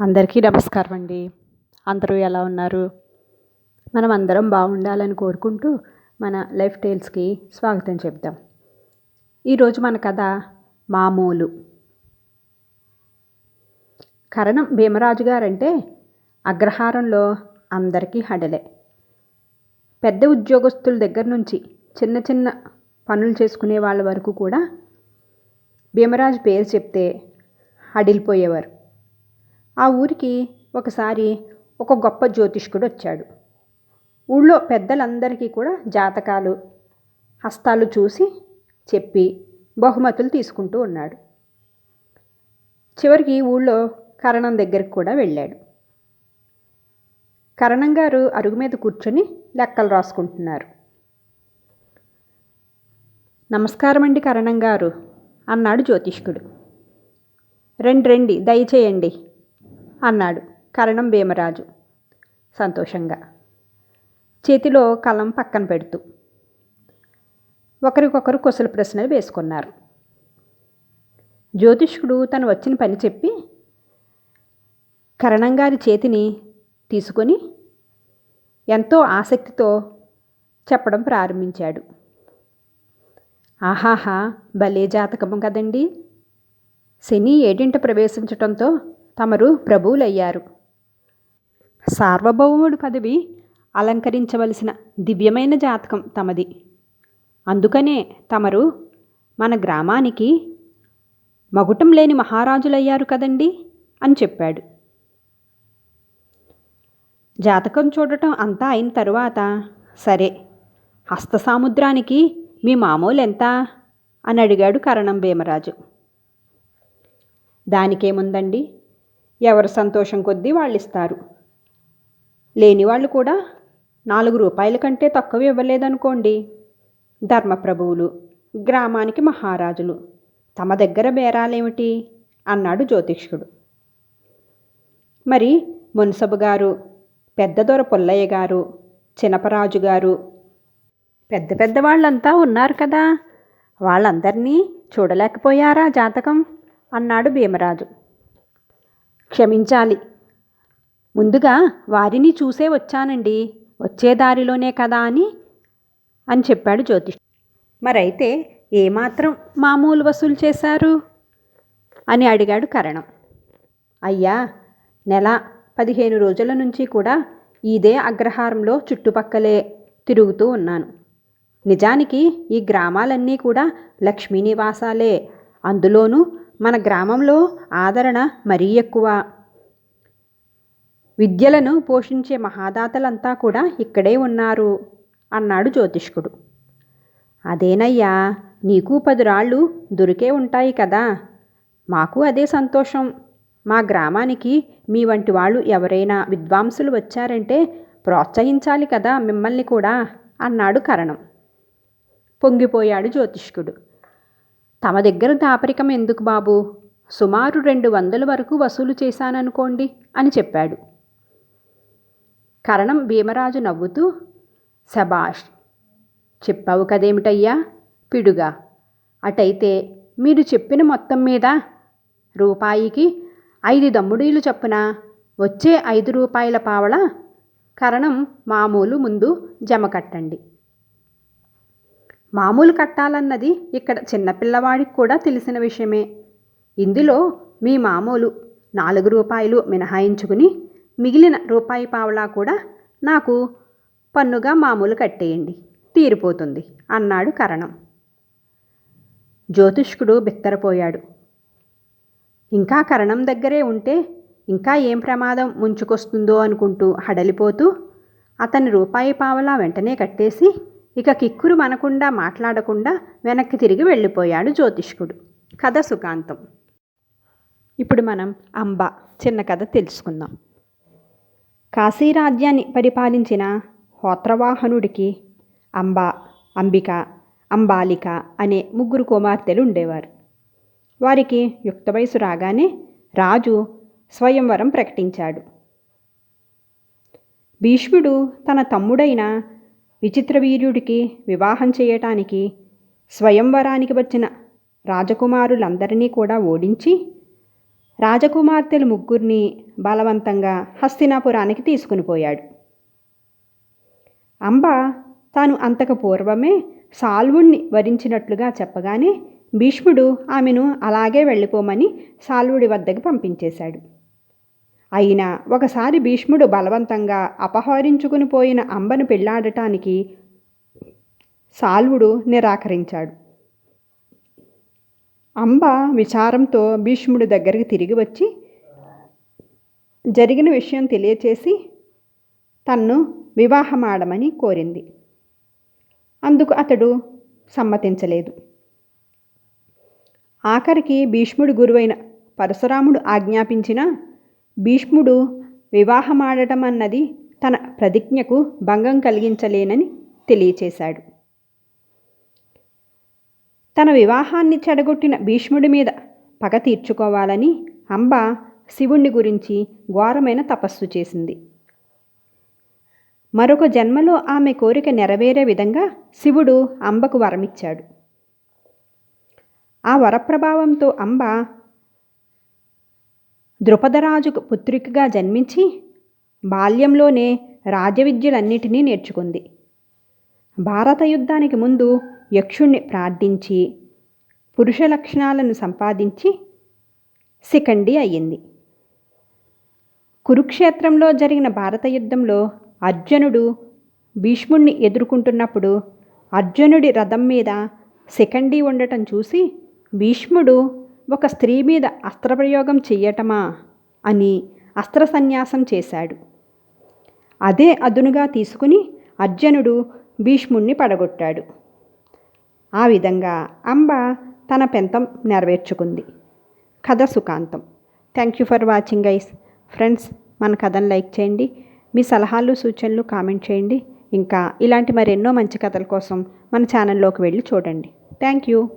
అందరికీ నమస్కారం అండి అందరూ ఎలా ఉన్నారు? మనం అందరం బాగుండాలని కోరుకుంటూ మన లైఫ్ టైల్స్కి స్వాగతం చెప్దాం. ఈరోజు మన కథ మామూలు. కరణం భీమరాజు గారంటే అగ్రహారంలో అందరికీ హడలే. పెద్ద ఉద్యోగస్తుల దగ్గర నుంచి చిన్న చిన్న పనులు చేసుకునే వాళ్ళ వరకు కూడా భీమరాజు పేరు చెప్తే హడిలిపోయేవారు. ఆ ఊరికి ఒకసారి ఒక గొప్ప జ్యోతిష్కుడు వచ్చాడు. ఊళ్ళో పెద్దలందరికీ కూడా జాతకాలు హస్తాలు చూసి చెప్పి బహుమతులు తీసుకుంటూ ఉన్నాడు. చివరికి ఊళ్ళో కరణం దగ్గరికి కూడా వెళ్ళాడు. కరణం గారు అరుగు మీద కూర్చొని లెక్కలు రాసుకుంటున్నారు. నమస్కారం అండి కరణం గారు అన్నాడు జ్యోతిష్కుడు. రండి రండి దయచేయండి. అన్నాడు కరణం భీమరాజు. సంతోషంగా. చేతిలో కలం పక్కన పెడుతూ. ఒకరికొకరు కుశల ప్రశ్నలు వేసుకున్నారు. జ్యోతిష్కుడు తను వచ్చిన పని చెప్పి కరణం గారి చేతిని తీసుకొని ఎంతో ఆసక్తితో చెప్పడం ప్రారంభించాడు. ఆహాహా భలే జాతకం కదండి. శని ఏడింట ప్రవేశించటంతో తమరు ప్రభువులయ్యారు. సార్వభౌముడి పదవి అలంకరించవలసిన దివ్యమైన జాతకం తమది. అందుకనే తమరు మన గ్రామానికి మగుటం లేని మహారాజులయ్యారు కదండి అని చెప్పాడు. జాతకం చూడటం అంతా అయిన తరువాత సరే హస్త సాముద్రానికి మీ మామూలు ఎంత? అని అడిగాడు కరణం భీమరాజు. దానికేముందండి? ఎవరు సంతోషం కొద్దీ వాళ్ళు ఇస్తారు లేని వాళ్ళు కూడా నాలుగు రూపాయల కంటే తక్కువ ఇవ్వలేదనుకోండి. ధర్మప్రభువులు గ్రామానికి మహారాజులు తమ దగ్గర బేరాలేమిటి? అన్నాడు జ్యోతిష్కుడు మరి మున్సబు గారు పెద్దదొర పుల్లయ్య గారు చినపరాజు గారు పెద్ద పెద్ద వాళ్ళంతా ఉన్నారు కదా? వాళ్ళందరినీ చూడలేకపోయారా జాతకం? అన్నాడు భీమరాజు. క్షమించాలి. ముందుగా వారిని చూసే వచ్చానండి. వచ్చే దారిలోనే కదా అని అని చెప్పాడు జ్యోతిష్. మరైతే ఏమాత్రం మామూలు వసూలు చేశారు? అని అడిగాడు కరణం. అయ్యా నెల పదిహేను రోజుల నుంచి కూడా ఇదే అగ్రహారంలో చుట్టుపక్కలే తిరుగుతూ ఉన్నాను. నిజానికి ఈ గ్రామాలన్నీ కూడా లక్ష్మీ నివాసాలే. అందులోనూ మన గ్రామంలో ఆదరణ మరీ ఎక్కువ. విద్యలను పోషించే మహాదాతలంతా కూడా ఇక్కడే ఉన్నారు అన్నాడు జ్యోతిష్కుడు. అదేనయ్యా నీకు పది రాళ్ళు దొరికే ఉంటాయి కదా మాకు అదే సంతోషం. మా గ్రామానికి మీ వంటి వాళ్ళు ఎవరైనా విద్వాంసులు వచ్చారంటే ప్రోత్సహించాలి కదా మిమ్మల్ని కూడా అన్నాడు కరణం. పొంగిపోయాడు జ్యోతిష్కుడు. తమ దగ్గర దాపరికం ఎందుకు బాబు? సుమారు రెండు వందల వరకు వసూలు చేశాననుకోండి అని చెప్పాడు. కరణం భీమరాజు నవ్వుతూ శబాష్ చెప్పావు కదేమిటయ్యా? పిడుగా. అటైతే మీరు చెప్పిన మొత్తం మీద రూపాయికి ఐదు దమ్ముడీలు చొప్పున వచ్చే ఐదు రూపాయల పావల? కరణం మామూలు ముందు జమ కట్టండి మామూలు కట్టాలన్నది ఇక్కడ చిన్నపిల్లవాడికి కూడా తెలిసిన విషయమే. ఇందులో మీ మామూలు నాలుగు రూపాయలు మినహాయించుకుని మిగిలిన రూపాయి పావలా కూడా నాకు పన్నుగా మామూలు కట్టేయండి తీరిపోతుంది అన్నాడు కరణం. జ్యోతిష్కుడు బిత్తరపోయాడు. ఇంకా కరణం దగ్గరే ఉంటే ఇంకా ఏం ప్రమాదం ముంచుకొస్తుందో అనుకుంటూ హడలిపోతూ అతని రూపాయి పావలా వెంటనే కట్టేసి ఇక కిక్కురు మనకుండా మాట్లాడకుండా వెనక్కి తిరిగి వెళ్ళిపోయాడు జ్యోతిష్కుడు. కథ సుఖాంతం. ఇప్పుడు మనం అంబ చిన్న కథ తెలుసుకుందాం. కాశీరాజ్యాన్ని పరిపాలించిన హోత్రవాహనుడికి అంబ అంబిక అంబాలిక అనే ముగ్గురు కుమార్తెలు ఉండేవారు వారికి యుక్త వయసు రాగానే రాజు స్వయంవరం ప్రకటించాడు. భీష్ముడు తన తమ్ముడైన విచిత్రవీర్యుడికి వివాహం చేయటానికి స్వయంవరానికి వచ్చిన రాజకుమారులందరినీ కూడా ఓడించి రాజకుమార్తెలు ముగ్గురిని బలవంతంగా హస్తినాపురానికి తీసుకుని పోయాడు. అంబ తాను అంతకు పూర్వమే సాల్వుణ్ణి వరించినట్లుగా చెప్పగానే భీష్ముడు ఆమెను అలాగే వెళ్ళిపోమని సాల్వుడి వద్దకు పంపించేశాడు. అయినా ఒకసారి భీష్ముడు బలవంతంగా అపహరించుకుని పోయిన అంబను పెళ్ళాడటానికి సాల్వుడు నిరాకరించాడు. అంబ విచారంతో భీష్ముడి దగ్గరికి తిరిగి వచ్చి జరిగిన విషయం తెలియచేసి తన్ను వివాహమాడమని కోరింది. అందుకు అతడు సమ్మతించలేదు. ఆఖరికి భీష్ముడి గురువైన పరశురాముడు ఆజ్ఞాపించిన భీష్ముడు వివాహమాడటం అన్నది తన ప్రతిజ్ఞకు భంగం కలిగించలేనని తెలియచేశాడు. తన వివాహాన్ని చెడగొట్టిన భీష్ముడి మీద పగ తీర్చుకోవాలని అంబ శివుణ్ణి గురించి ఘోరమైన తపస్సు చేసింది. మరొక జన్మలో ఆమె కోరిక నెరవేరే విధంగా శివుడు అంబకు వరమిచ్చాడు. ఆ వరప్రభావంతో అంబ ద్రుపదరాజుకు పుత్రికగా జన్మించి బాల్యంలోనే రాజవిద్యలన్నిటినీ నేర్చుకుంది. భారత యుద్ధానికి ముందు యక్షుణ్ణి ప్రార్థించి పురుష లక్షణాలను సంపాదించి శిఖండి అయ్యింది. కురుక్షేత్రంలో జరిగిన భారత యుద్ధంలో అర్జునుడు భీష్ముణ్ణి ఎదుర్కొంటున్నప్పుడు అర్జునుడి రథం మీద శిఖండి ఉండటం చూసి భీష్ముడు ఒక స్త్రీ మీద అస్త్రప్రయోగం చెయ్యటమా? అని అస్త్ర సన్యాసం చేశాడు. అదే అదునుగా తీసుకుని అర్జునుడు భీష్ముణ్ణి పడగొట్టాడు. ఆ విధంగా అంబ తన పెంతం నెరవేర్చుకుంది. కథ సుఖాంతం. Thank you for watching guys friends మన కథను లైక్ చేయండి. మీ సలహాలు సూచనలు కామెంట్ చేయండి. ఇంకా ఇలాంటి మరెన్నో మంచి కథల కోసం మన ఛానల్లోకి వెళ్ళి చూడండి. Thank you